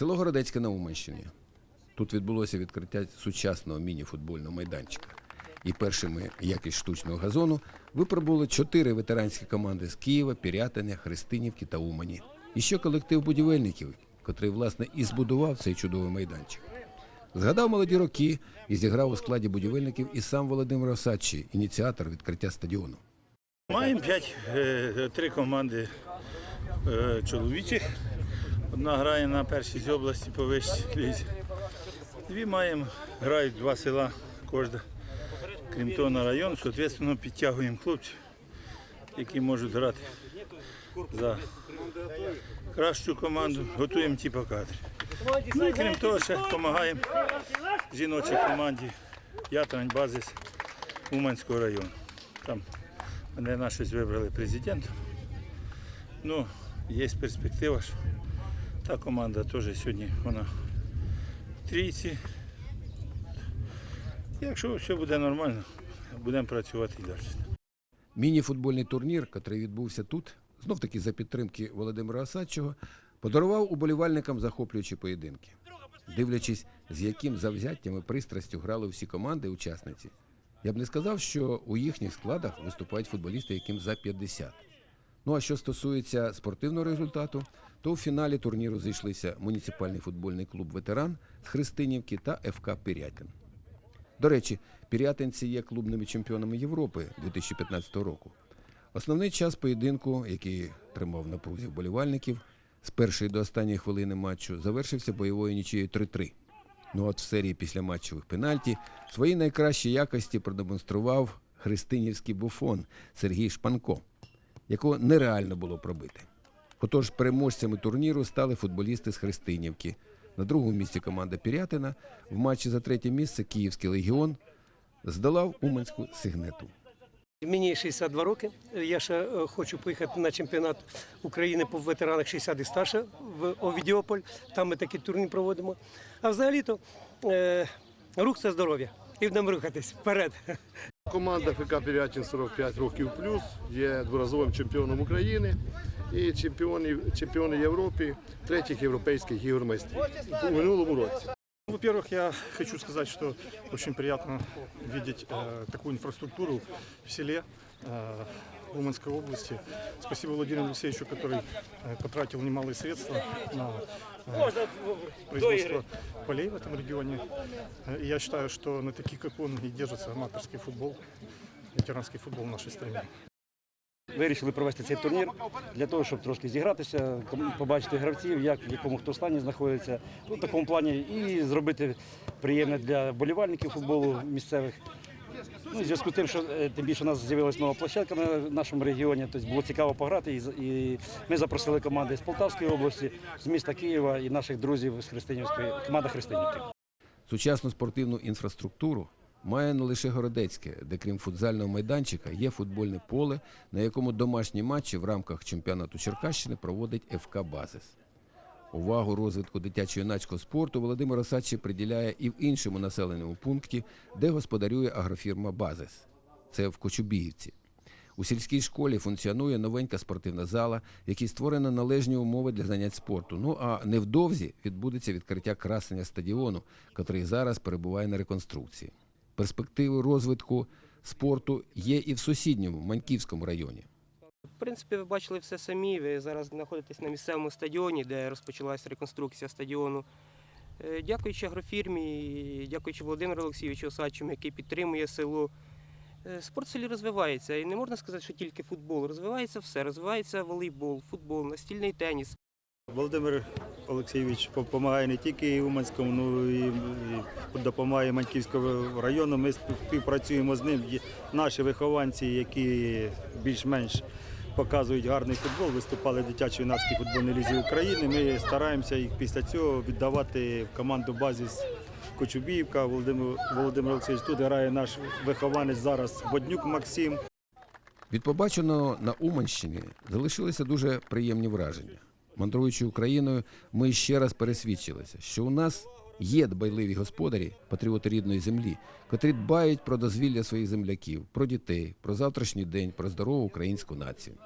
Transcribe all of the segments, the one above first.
Село Городецьке на Уманщині. Тут відбулося відкриття сучасного міні-футбольного майданчика. І першими якість штучного газону випробували чотири ветеранські команди з Києва, Пірятиня, Христинівки та Умані. І ще колектив будівельників, котрий, власне, і збудував цей чудовий майданчик. Згадав молоді роки і зіграв у складі будівельників і сам Володимир Осадчий, ініціатор відкриття стадіону. Маємо п'ять, е, три команди е, чоловічих. Одна грає на першій з області по вищій. Дві маємо, грають два села кожна. Крім того, на район, соответственно, підтягуємо хлопців, які можуть грати за кращу команду, готуємо ті по кадрі. Ну і крім того, ще допомагаємо жіночій команді Ятрань базис Уманського району. Там мене на щось вибрали президентом. Ну, є перспектива, що та команда теж сьогодні вона трійці. Якщо все буде нормально, будемо працювати і далі. Міні-футбольний турнір, який відбувся тут, знов таки за підтримки Володимира Осадчого, подарував уболівальникам захоплюючі поєдинки. Дивлячись, з яким завзяттям і пристрастю грали всі команди учасниці, я б не сказав, що у їхніх складах виступають футболісти, яким за 50. Ну а що стосується спортивного результату, то у фіналі турніру зійшлися муніципальний футбольний клуб Ветеран з Христинівки та ФК Пірятин. До речі, пірятинці є клубними чемпіонами Європи 2015 року. Основний час поєдинку, який тримав на прузі вболівальників, з першої до останньої хвилини матчу завершився бойовою нічією 3-3. Ну от в серії післяматчевих пенальті свої найкращі якості продемонстрував христинівський буфон Сергій Шпанко, якого нереально було пробити. Отож, переможцями турніру стали футболісти з Христинівки. На другому місці команда Пірятина в матчі за третє місце Київський легіон здолав Уманську сигнету. Мені 62 роки. Я ще е, хочу поїхати на чемпіонат України по ветеранах 60 і старше в Овідіополь. Там ми такий турнір проводимо. А взагалі-то е, рух це здоров'я. І будемо рухатись вперед. Команда ФК Пірятин 45 років плюс, є дворазовим чемпіоном України і чемпіони, чемпіони Європи, третіх європейських ігор майстрів у минулому році. Во-первых, я хочу сказать, что очень приятно видеть э, такую инфраструктуру в селе э, в Уманской области. Спасибо Владимиру Алексеевичу, который э, потратил немалые средства на э, производство полей в этом регионе. Э, и я считаю, что на таких, как он, и держится аматорский футбол, ветеранский футбол в нашей стране. Вирішили провести цей турнір для того, щоб трошки зігратися, побачити гравців, як в якому хто стані знаходиться, ну, в такому плані, і зробити приємне для болівальників футболу місцевих. Ну, зв'язку з тим, що е, тим більше у нас з'явилася нова площадка на нашому регіоні, тобто було цікаво пограти. І, і ми запросили команди з Полтавської області, з міста Києва і наших друзів з Христинівської команда Христинівки. Сучасну спортивну інфраструктуру має не лише Городецьке, де крім футзального майданчика є футбольне поле, на якому домашні матчі в рамках чемпіонату Черкащини проводить ФК Базис. Увагу розвитку дитячо-юнацького спорту Володимир Осадчий приділяє і в іншому населеному пункті, де господарює агрофірма Базис. Це в Кочубіївці. У сільській школі функціонує новенька спортивна зала, якій створено належні умови для занять спорту. Ну а невдовзі відбудеться відкриття красення стадіону, який зараз перебуває на реконструкції. Перспективи розвитку спорту є і в сусідньому Маньківському районі. В принципі, ви бачили все самі. Ви зараз знаходитесь на місцевому стадіоні, де розпочалася реконструкція стадіону. Е, Дякуючи агрофірмі, і дякуючи Володимиру Олексійовичу Осадчому, який підтримує село. е, Спорт в селі розвивається. І не можна сказати, що тільки футбол. Розвивається все. Розвивається волейбол, футбол, настільний теніс. Володимир Олексійович допомагає не тільки Уманському, ну і, допомагає Маньківському району. Ми співпрацюємо з ним. Наші вихованці, які більш-менш показують гарний футбол, виступали в дитячо-юнацькій футбольній лізі України. Ми стараємося їх після цього віддавати в команду базіс Кочубіївка. Володимир, Володимир Олексійович тут грає наш вихованець зараз Боднюк Максим. Від побаченого на Уманщині залишилися дуже приємні враження. Мандруючи Україною, ми ще раз пересвідчилися, що у нас є дбайливі господарі, патріоти рідної землі, котрі дбають про дозвілля своїх земляків, про дітей, про завтрашній день, про здорову українську націю.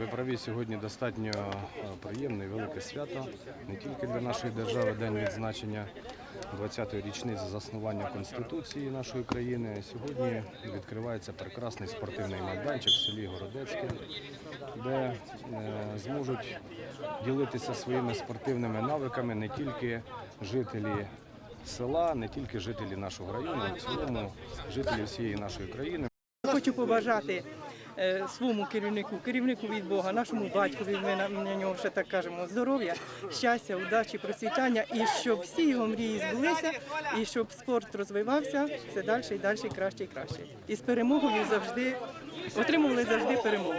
Ви праві сьогодні достатньо е, приємне і велике свято не тільки для нашої держави, день відзначення 20-ї річниці заснування Конституції нашої країни. Сьогодні відкривається прекрасний спортивний майданчик в селі Городецьке, де е, зможуть ділитися своїми спортивними навиками не тільки жителі села, не тільки жителі нашого району, а в цілому жителі всієї нашої країни. Хочу побажати своєму керівнику, керівнику від Бога, нашому батькові, ми на, на нього ще так кажемо, здоров'я, щастя, удачі, процвітання, і щоб всі його мрії збулися, і щоб спорт розвивався все далі і далі, краще і краще. І з перемогою завжди отримували завжди перемогу.